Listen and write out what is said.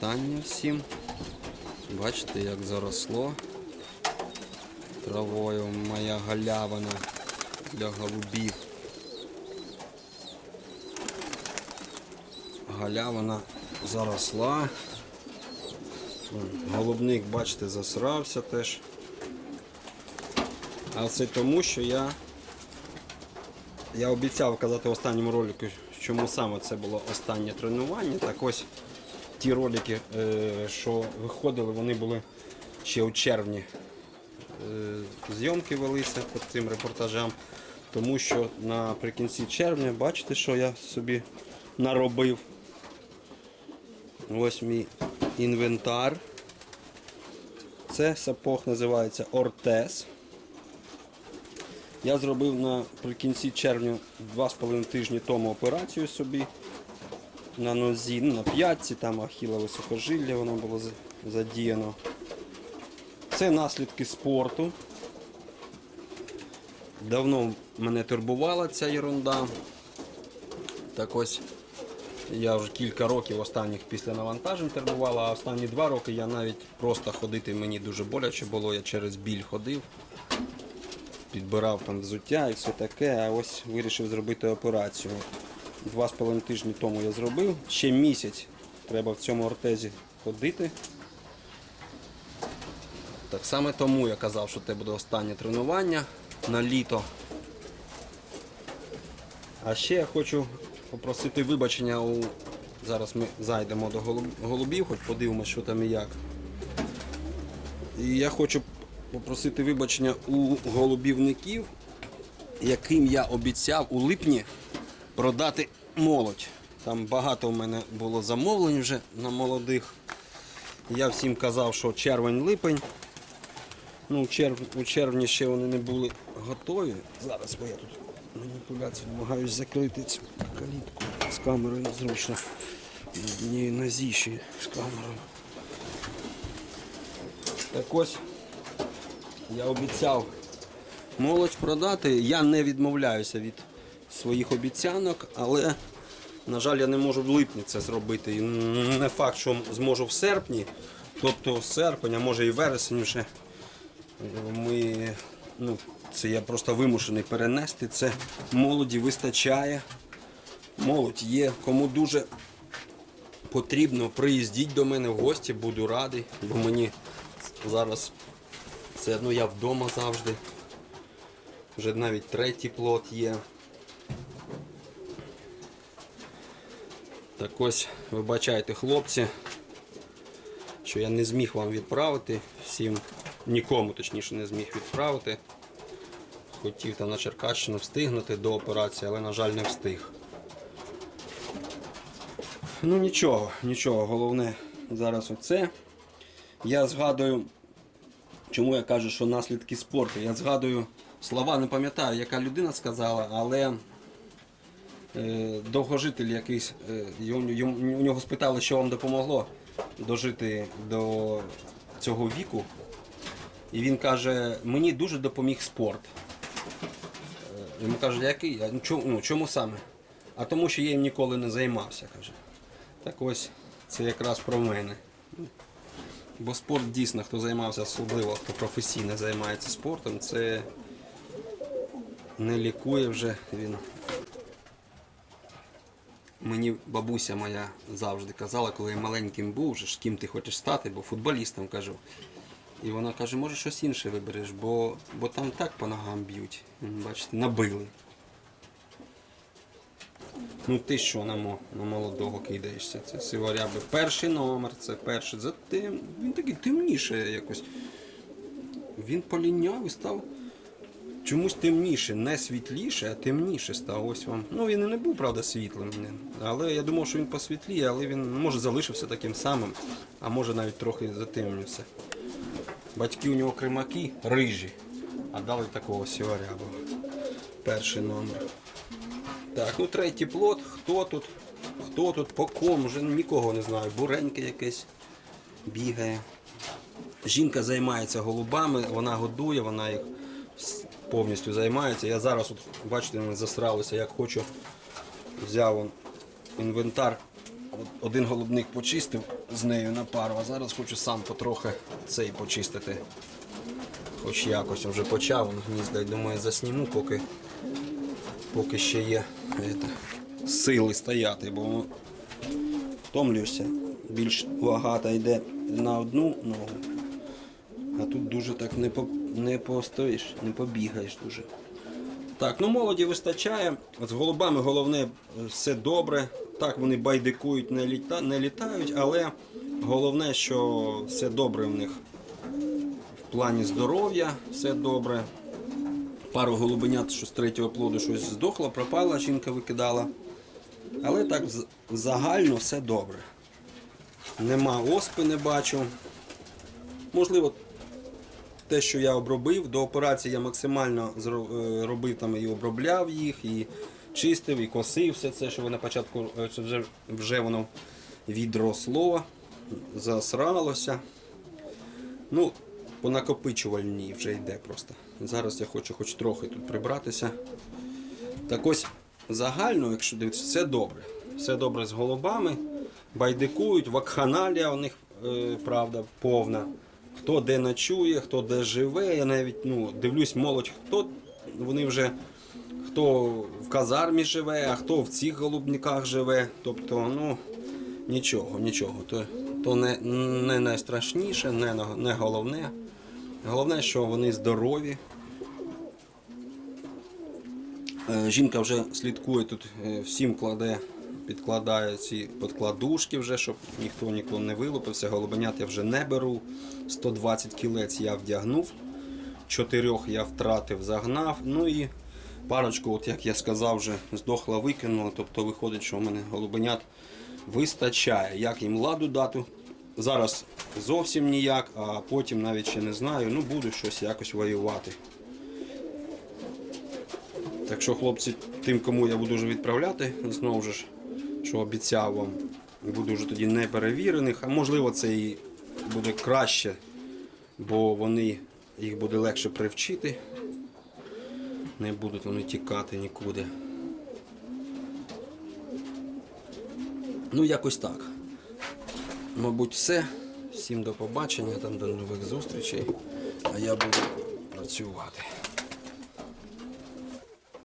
вітання всім. Бачите, як заросло травою моя галявина для голубів. Галявина заросла. Голубник, бачите, засрався теж. А це тому, що я я обіцяв казати в останньому ролику, чому саме це було останнє тренування. Так ось ті ролики, е, що виходили, вони були ще у червні. Е, Зйомки велися по цим репортажам, тому що наприкінці червня, бачите, що я собі наробив. Ось мій інвентар. Це сапог називається Ортес. Я зробив наприкінці червня 2,5 тижні тому операцію собі на нозі, ну, на п'ятці, там ахілове сухожилля воно було задіяно. Це наслідки спорту. Давно мене турбувала ця ерунда. Так ось я вже кілька років останніх після навантажень турбувала, а останні два роки я навіть просто ходити мені дуже боляче було, я через біль ходив підбирав там взуття і все таке, а ось вирішив зробити операцію. Два з половиною тижні тому я зробив. Ще місяць треба в цьому ортезі ходити. Так саме тому я казав, що це буде останнє тренування на літо. А ще я хочу попросити вибачення у. Зараз ми зайдемо до голубів, хоч подивимося, що там і як. І я хочу попросити вибачення у голубівників, яким я обіцяв у липні продати молодь. Там багато у мене було замовлень вже на молодих. Я всім казав, що червень-липень. Ну, черв... у червні ще вони не були готові. Зараз бо я тут маніпуляцію намагаюся закрити цю калітку з камерою незручно. Ні, На ще з камерою. Так ось я обіцяв молодь продати. Я не відмовляюся від своїх обіцянок, але, на жаль, я не можу в липні це зробити. І не факт, що зможу в серпні, тобто серпень, а може і вересень вже. Ми, ну, це я просто вимушений перенести. Це молоді вистачає. Молодь є. Кому дуже потрібно, приїздіть до мене в гості, буду радий, бо мені зараз це ну я вдома завжди. Вже навіть третій плод є. Так ось, вибачайте, хлопці, що я не зміг вам відправити всім, нікому точніше не зміг відправити. Хотів там на Черкащину встигнути до операції, але, на жаль, не встиг. Ну нічого, нічого, головне зараз оце. Я згадую, чому я кажу, що наслідки спорту. Я згадую слова, не пам'ятаю, яка людина сказала, але довгожитель якийсь, е, у нього спитали, що вам допомогло дожити до цього віку. І він каже, мені дуже допоміг спорт. Е, Йому кажуть, який? Ну, ну, чому саме? А тому, що я їм ніколи не займався, каже. Так ось це якраз про мене. Бо спорт дійсно, хто займався, особливо хто професійно займається спортом, це не лікує вже він. Мені бабуся моя завжди казала, коли я маленьким був, ж ким ти хочеш стати, бо футболістом кажу. І вона каже, може щось інше вибереш, бо, бо там так по ногам б'ють. Бачите, набили. Ну ти що на, на молодого кидаєшся? Це сиворяби. Перший номер, це перший. Затем він такий темніше якось. Він поліняв і став чомусь темніше, не світліше, а темніше став. Ось вам. Ну він і не був, правда, світлим. Але я думав, що він посвітліє, але він може залишився таким самим, а може навіть трохи затемнився. Батьки у нього кримаки рижі, а дали такого сіворябого. Перший номер. Так, ну третій плод, хто тут? Хто тут, по кому, вже нікого не знаю. Буреньке якесь бігає. Жінка займається голубами, вона годує, вона їх повністю займається. Я зараз, от, бачите, не засралися, як хочу. Взяв он, інвентар один голубник почистив з нею на пару, а зараз хочу сам потрохи цей почистити. Хоч якось вже почав він гнізда, думаю, засніму, поки, поки ще є е, сили стояти, бо втомлюєшся. Більш вага та йде на одну ногу. А тут дуже так не, по, не постоїш, не побігаєш дуже. Так, ну молоді вистачає. З голубами головне е, все добре. Так, вони байдикують, не, літа, не літають, але головне, що все добре в них в плані здоров'я, все добре. Пару голубенят, що з третього плоду щось здохло, пропала, жінка викидала. Але так загально все добре. Нема оспи, не бачу. Можливо, те, що я обробив, до операції я максимально е, робив там і обробляв їх, і чистив, і косив все це, що ви на початку е, вже, вже воно відросло, засралося. Ну, по накопичувальній вже йде просто. Зараз я хочу хоч трохи тут прибратися. Так ось загально, якщо дивитися, все добре. Все добре з голубами. Байдикують, вакханалія у них, е, правда, повна. Хто де ночує, хто де живе. Я навіть ну, дивлюсь, молодь, хто вони вже хто в казармі живе, а хто в цих голубниках живе. Тобто, ну, нічого, нічого. То, то не, не найстрашніше, не, не головне. Головне, що вони здорові. Е, Жінка вже слідкує тут, е, всім кладе, підкладає ці подкладушки вже, щоб ніхто ніколи не вилупився. Голубенят я вже не беру. 120 кілець я вдягнув, чотирьох я втратив, загнав. Ну і парочку, от як я сказав, вже здохла, викинула. Тобто виходить, що у мене голубенят вистачає. Як їм ладу дати? Зараз зовсім ніяк, а потім навіть ще не знаю. Ну буду щось якось воювати. Так що, хлопці, тим, кому я буду вже відправляти, знову ж, що обіцяв вам, буду вже тоді неперевірених, а можливо це і буде краще, бо вони їх буде легше привчити. Не будуть вони тікати нікуди. Ну, якось так. Мабуть, все. Всім до побачення, там до нових зустрічей. А я буду працювати.